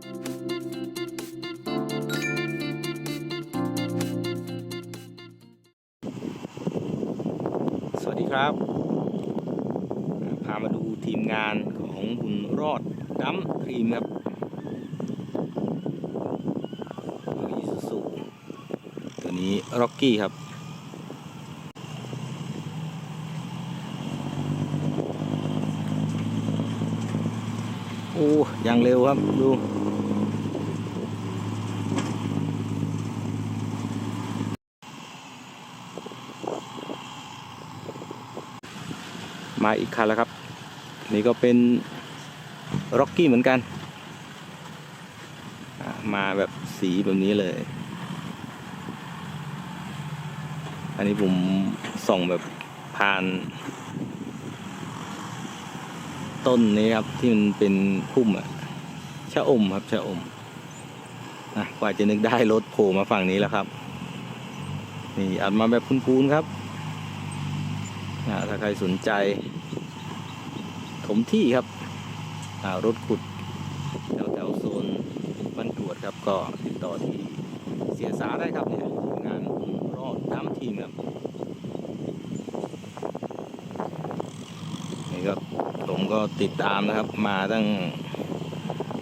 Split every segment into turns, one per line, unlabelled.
สวัสดีครับ พามาดูทีมงานของบุญรอดดัมทีมครับอีซูซูตัวนี้ร็อกกี้ครับโอ้ยังเร็วครับ ดู มาอีกคันแล้วครับ นี่ก็เป็นร็อกกี้เหมือนกัน มาแบบสีแบบนี้เลย อันนี้ผมส่องแบบผ่าน ต้นนี้ครับที่มันเป็นพุ่มอะชะอมครับชะอมอะกว่าจะนึกได้รถโผล่มาฝั่งนี้แล้วครับ นี่อัดมาแบบพูนๆครับ ถ้าใครสนใจ ถมที่ครับรถขุดแถวแถวโซนบ้านกรวดครับก็ติดต่อที่เสียสาได้ครับเนี่ยงานรอดน้ำทีมครับนี่ก็ผมก็ติดตามนะครับ มาตั้ง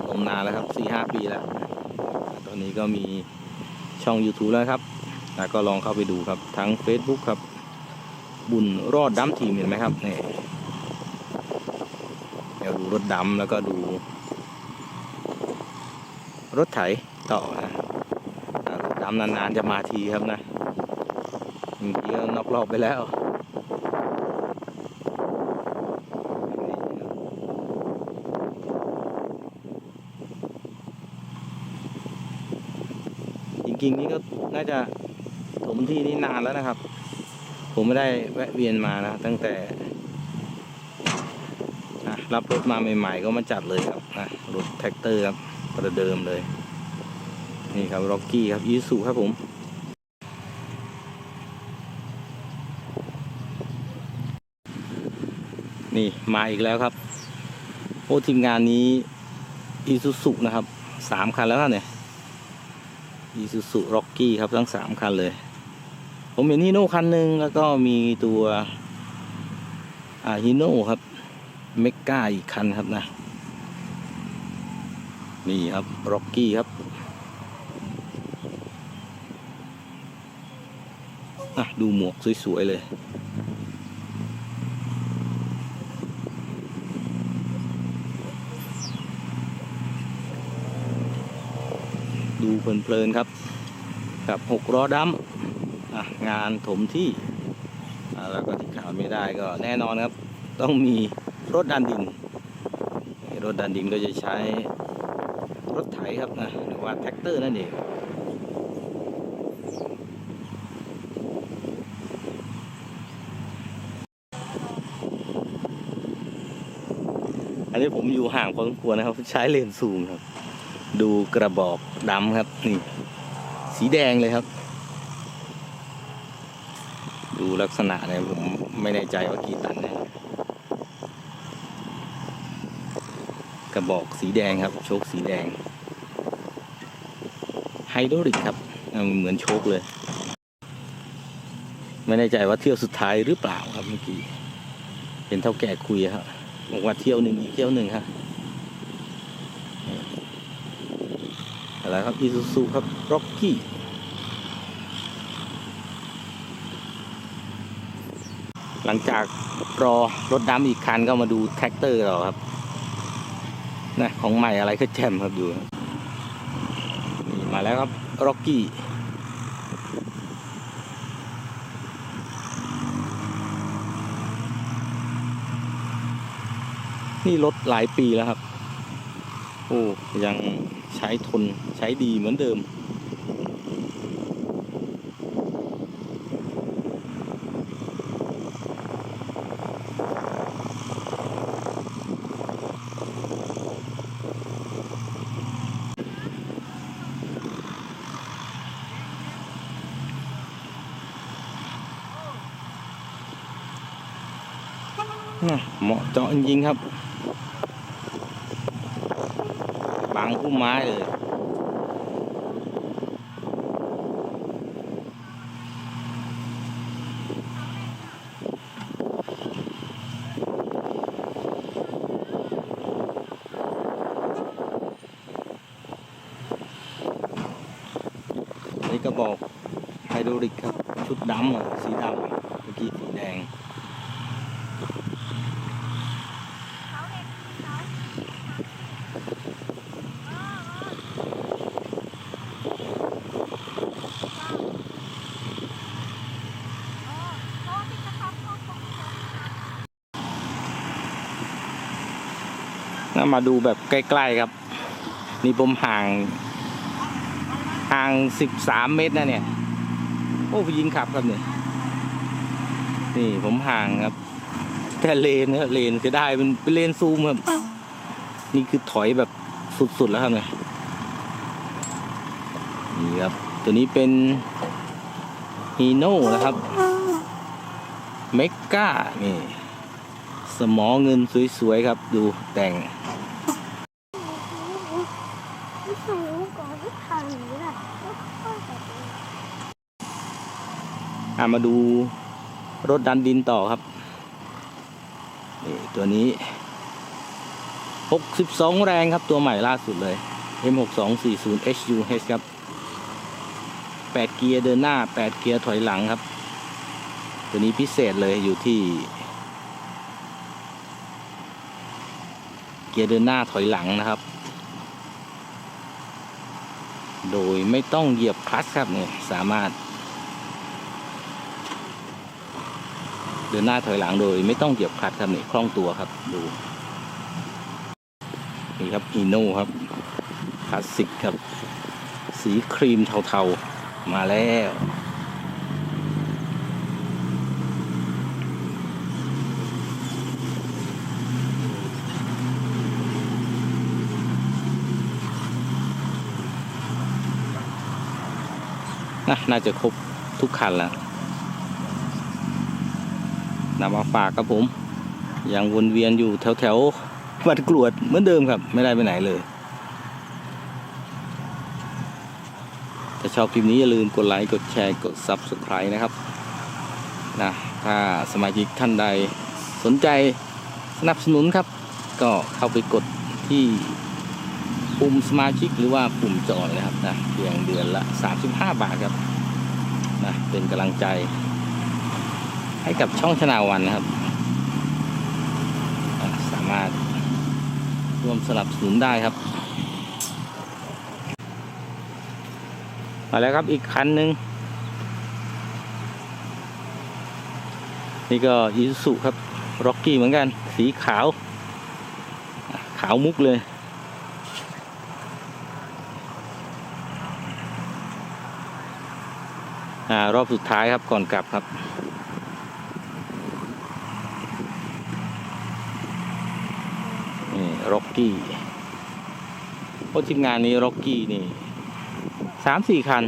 ลมนานแล้วครับสี่ห้าปีแล้ว ตอนนี้ก็มีช่อง YouTube แล้วครับ แล้วก็ลองเข้าไปดูครับทั้ง Facebook ครับ บุญรอดดัมทีมเห็นไหมครับนี่เดี๋ยวดูรถดำแล้วก็ดู รถไถต่อนะรถดำนานๆจะมาทีครับนะบางทีก็นอกรอบไปแล้วจริงๆนี่ก็น่าจะถมที่นี่นานแล้วนะครับ ผมไม่ได้แวะเวียนมานะ ตั้งแต่รับรถมาใหม่ ๆ ก็มาจัดเลยครับนะรถแท็กเตอร์ครับประเดิมเลย นี่ครับร็อกกี้ครับยูสุครับผมนี่มาอีกแล้วครับโอ้ทีมงานนี้อีซูซุนะครับสามคันแล้วครับเนี่ยอีซูซุร็อกกี้ครับทั้งสามคันเลย ผมเห็นฮีโน่คันหนึ่งแล้วก็มีตัวอ่าฮีโน่ครับเมกกาอีกคันครับนะ นี่ครับร็อกกี้ครับอะดูหมวกสวย ๆ เลยดูเพลินๆครับ กับหกล้อดำ งานถมที่แล้วก็ที่ขาดไม่ได้ก็แน่นอนครับ ต้องมีรถดันดิน รถดันดินก็จะใช้รถไถครับนะหรือว่าแท็กเตอร์นั่นเองอันนี้ผมอยู่ห่างพอสมควรนะครับ ใช้เลนส์ซูมครับ ดูกระบอกดำครับนี่ สีแดงเลยครับ ดูลักษณะเนี่ยผมไม่แน่ใจว่ากี่ตันนะกระบอกสีแดงครับ โชคสีแดง ไฮดรอลิกครับเอาเหมือนโชคเลย ไม่แน่ใจว่าเที่ยวสุดท้ายหรือเปล่าครับเมื่อกี้เป็นเท่าแก่คุยครับบอกว่าเที่ยวหนึ่งอีกเที่ยวหนึ่งครับอะไรครับอีซูซูครับร็อกกี้ หลังจากรอรถดำอีกคันก็มาดูแท็กเตอร์เราครับนะของใหม่อะไรก็แจ่มครับดูนี่มาแล้วครับร็อกกี้นี่รถหลายปีแล้วครับ โอ้ยังใช้ทนใช้ดีเหมือนเดิม เหมาะเจาะจริงครับ บางางพุ่มไม้เลยนี่ก็บอกไฮดรอลิกครับ ชุดดำสีดำเมื่อกี้สีแดง
เขาเด็กเขาอ๋อเพราะว่าพี่จะทำข้าวต้ม
น่ามาดูแบบใกล้ๆครับ นี่ผมห่าง ห่างสิบสามเมตรนะเนี่ย โอ้ผู้หญิงขับครับเนี่ย นี่ผมห่างครับ แต่เลนครับเลนจะได้เป็นเป็นเลนซูมครับนี่คือถอยแบบสุดๆแล้วครับเนี่ยนี่ครับ ตัวนี้เป็นฮีโน่นะครับเมกานี่ สมอเงินสวยๆครับ ดูแต่ง
ไม่สูงก่อนที่ทางนี้แหละก็ค่อยแบบนี้
อะมาดูรถดันดินต่อครับนี่ตัวนี้ 62 แรงครับตัวใหม่ล่าสุดเลย M6240 HUH ครับ 8 เกียร์เดินหน้า 8 เกียร์ถอยหลังครับ ตัวนี้พิเศษเลยอยู่ที่ เกียร์เดินหน้าถอยหลังนะครับ โดยไม่ต้องเหยียบคลัตช์ครับเนี่ยสามารถ เดินหน้าถอยหลังโดย ไม่ต้องเหยียบคลัตช์ครับนี่คล่องตัวครับดูนี่ครับอีโน่ครับคลาสสิกครับ สีครีมเทาๆ มาแล้วนะน่าจะครบทุกคันแล้ว นำมาฝากครับผม ยังวนเวียนอยู่แถวแถวๆวัดกรวดเหมือนเดิมครับ ไม่ได้ไปไหนเลยถ้าชอบคลิปนี้อย่าลืมกดไลค์กดแชร์กด Subscribe นะครับนะถ้าสมาชิกท่านใดสนใจสนับสนุนครับ ก็เข้าไปกดที่ปุ่มสมาชิกหรือว่าปุ่มจอยนะครับนะเพียงเดือนละ 35 บาทครับนะเป็นกำลังใจ ให้กับช่องชนาวันนะครับ สามารถร่วมสนับสนุนได้ครับ มาแล้วครับอีกคันหนึ่งนี่ก็อีซูซุครับร็อกกี้เหมือนกัน สีขาว ขาวมุกเลยอรอบสุดท้ายครับก่อนกลับครับ นี่ ร็อกกี้โอ้ทีมงานนี้ร็อกกี้นี่สามสี่คัน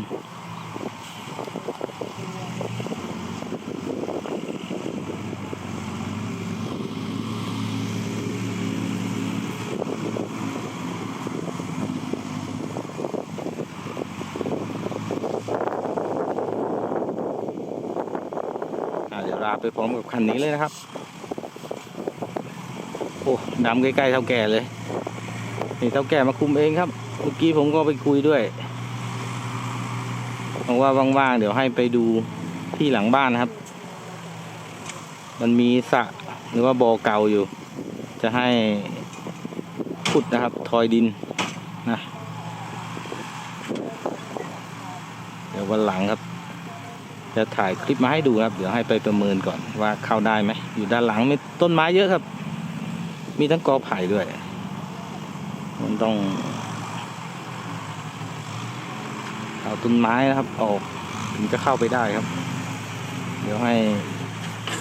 เดี๋ยวลาไปพร้อมกับคันนี้เลยนะครับ โอ้ดำใกล้ๆเท่าแก่เลย นี่เท่าแก่มาคุมเองครับ เมื่อกี้ผมก็ไปคุยด้วยบอกว่าว่างๆเดี๋ยวให้ไปดูที่หลังบ้านนะครับ มันมีสระหรือว่าบ่อเก่าอยู่ จะให้ขุดนะครับ ทอยดินนะเดี๋ยววันหลังครับ จะถ่ายคลิปมาให้ดูครับ เดี๋ยวให้ไปประเมินก่อนว่าเข้าได้ไหม อยู่ด้านหลังมีต้นไม้เยอะครับ มีทั้งกอไผ่ด้วย มันต้อง เอาต้นไม้นะครับ ออกถึงจะเข้าไปได้ครับ เดี๋ยวให้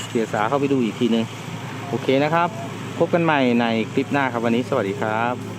เสียสาเข้าไปดูอีกทีนึง โอเคนะครับ พบกันใหม่ในคลิปหน้าครับวันนี้สวัสดีครับ